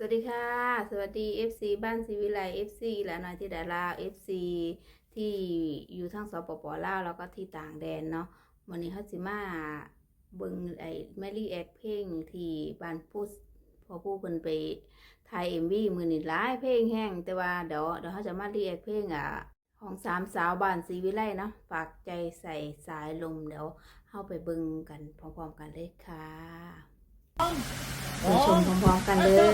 สวัสดีค่ะ สวัสดี FC บ้านศิวิไล FC และนอยที่ดารา FC ที่อยู่ทั้งสปปลาวแล้วก็ที่ต่างแดนเนาะวันนี้เขาสิมาเบิ่งไอ้แมรี่แอคเพลงที่บ้านพูดพอผู้เพิ่นไปถ่าย MV มือนี่หลายเพลงแห้งแต่ว่าเดี๋ยวเดี๋ยวเขาจะมารีแอคเพลงอะของสามสาวบ้านศรีวิไลเนาะฝากใจใส่สายลมเดี๋ยวเข้าไปเบิ่งกันพร้อมๆกันเลยค่ะไปชมพร้อมๆกันเลย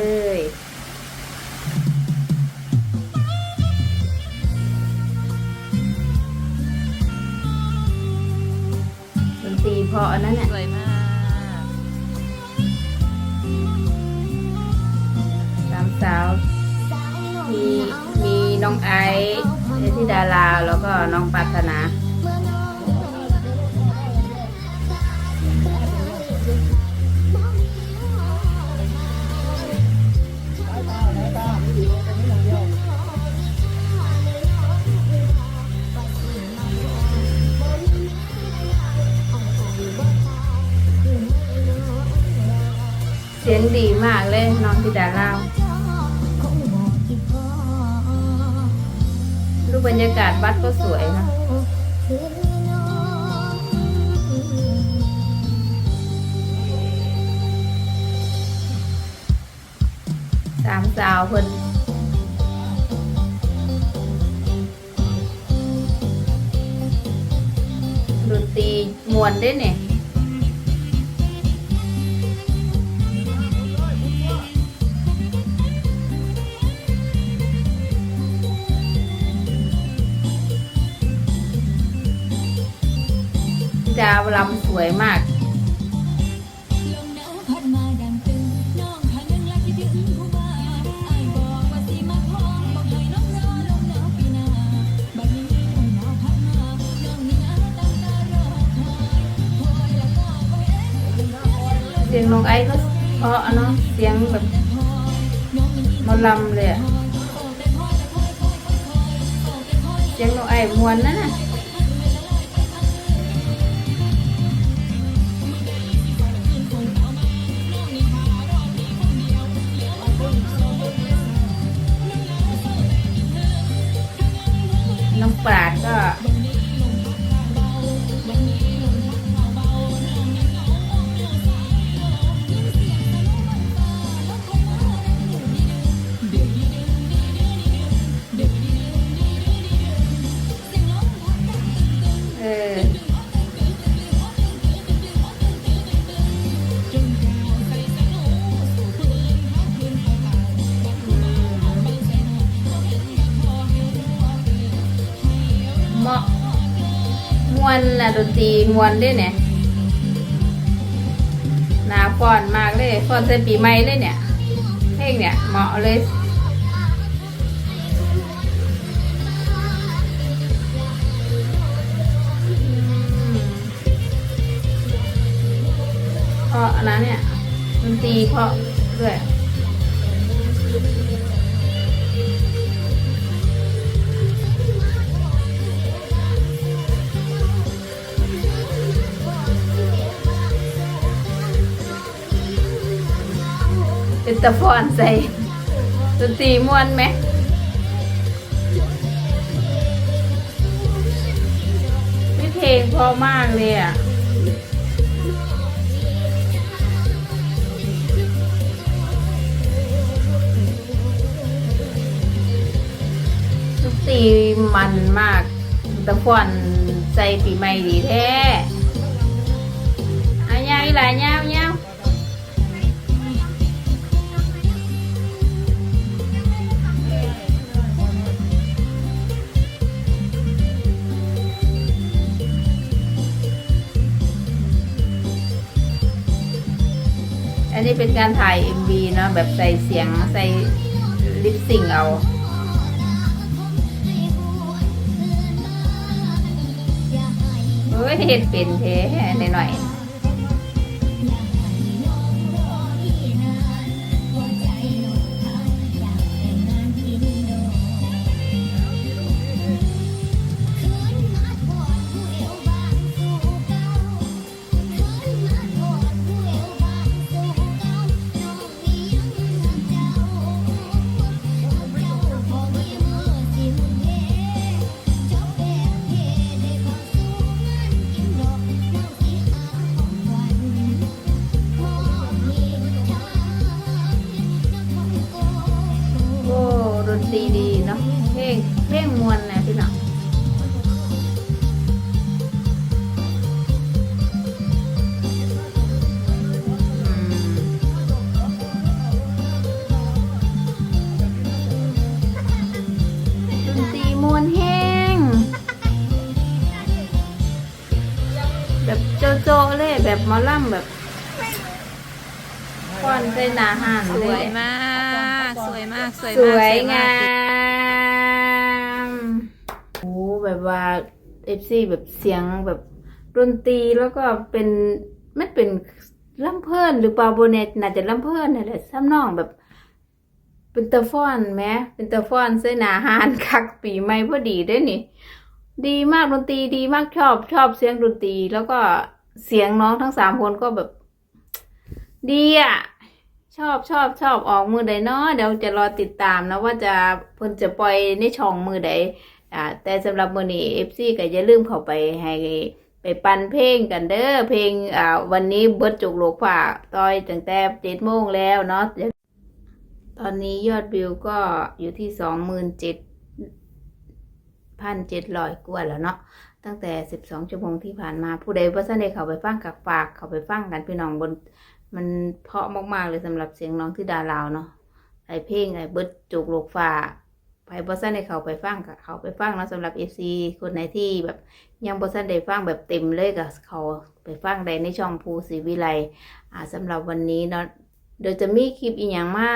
ดาราแล้วก็น้องปรารถนาเสียงดีมากเลยน้องธิดารารู บรรยากาศวัดก็สวยนะสามสาวเพิ่นดนตรีมวนได้เนี่ย อยคอยแล้วก็บ่เห็นเสียงน้องไอ้ก็เพราะเนาะเสียงแบบน้องนี่หมอลำเลยอะเสียงน้องไอ้มวนนั่นน่ะ น้องปราดก็ วนนะดนตรีมวนด้วยเนี่ยหนาฟอนมากเลยฟอนเซปีใหม่เลยเนี่ยเพลงเนี่ยเหมาะเลยเพราะอันนั้นเนี่ยดนตรีเพราะด้วย เป็นตะฟอนใส่ดนตรีม่วนไหมนี่เพลงพอมากเลยอะดนตรีมันมากตะฟอนใส่ปีใหม่ดีแท้อายาอีหลายยาวยา นนี้เป็นการถ่าย MV เนาะแบบใส่เสียงใส่ลิปซิงเอาเฮ้ยเห็ดเป็นเท้หน่อย มวนนะพี่น้องอืมดนตรีมวนแห้ง แบบโจโจเลยแบบหมอลำแบบคอนใส่หนาหานสเลวยยมาก สวยมาก สวยสมากวยงาสวยมมโอ้ แบบว่าเอฟซีแบบเสียงแบบดนตรีแล้วก็เป็นมันเป็นลำเพลินหรือเปล่าโบเนตน่าจะลำเพลินนี่นแหละซ้ำนองแบบ เป็นตะฟ้อนไหมเป็นตะฟ้อนใส่หนาหานคักปีใหม่พอดีได้นี่ ดีมากดนตรีดีมากชอบชอบเสียงดนตรีแล้วก็เสียงน้องทั้งสามคนก็แบบ ดีอะชอบชอบชอบออกมือใดเนาะเดี๋ยวจะรอติดตามนะว่าจะเพิ่นจะปล่อยในช่องมือใด อ่าแต่สำหรับมือนี้เอฟซีก็อย่าลืมเข้าไปให้ไปปั่นเพลงกันเด้อเพลงอ่าวันนี้เบิดจุกโลกฝ่าต่อยตั้งแต่เจ็ดโมงแล้วเนาะตอนนี้ยอดวิวก็อยู่ที่สองหมื่นเจ็ดพันเจ็ดร้อยกว่าแล้วเนาะตั้งแต่สิบสองชั่วโมงที่ผ่านมาผู้ใดว่าสนได้เขาไปฟังกับฝากเขาไปฟังกันพี่น้องบน มันเพาะมากๆเลยสำหรับเสียงน้องที่ดาลาวเนาะไอเพลงไอเบิดจุกโลกฟ้า ไปบอสันได้เขาไปฟังกับเขาไปฟังนะสำหรับเอซีคนไหนที่แบบยังบอสันได้ฟังแบบเต็มเลยกับเขาไปฟังได้ในช่องภูศรีวิไลอ่าสำหรับวันนี้เนาะเดี๋ยวจะมีคลิปอีกอย่างมา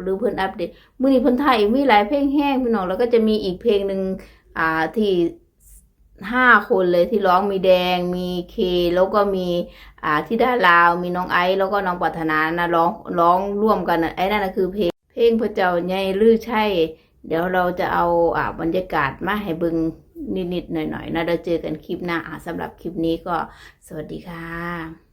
หรือเพิ่นอัปเดตมือนี้เพิ่นถ่ายมีหลายเพลงแห้งพี่น้องแล้วก็จะมีอีกเพลงหนึ่งอ่าที่ห้าคนเลยที่ร้องมีแดงมีเค แล้วก็มีอ่าที่ด้าลาว มีน้องไอซ์แล้วก็น้องปรารถนานะร้องร้องร่วมกันไอ้นั่นนะคือเพลงเพลงพระเจ้าใหญ่ลือใช่ เดี๋ยวเราจะเอาอ่าบรรยากาศมาให้บึงนิดๆหน่อยๆนะเราเจอกันคลิปหน้าสำหรับคลิปนี้ก็สวัสดีค่ะ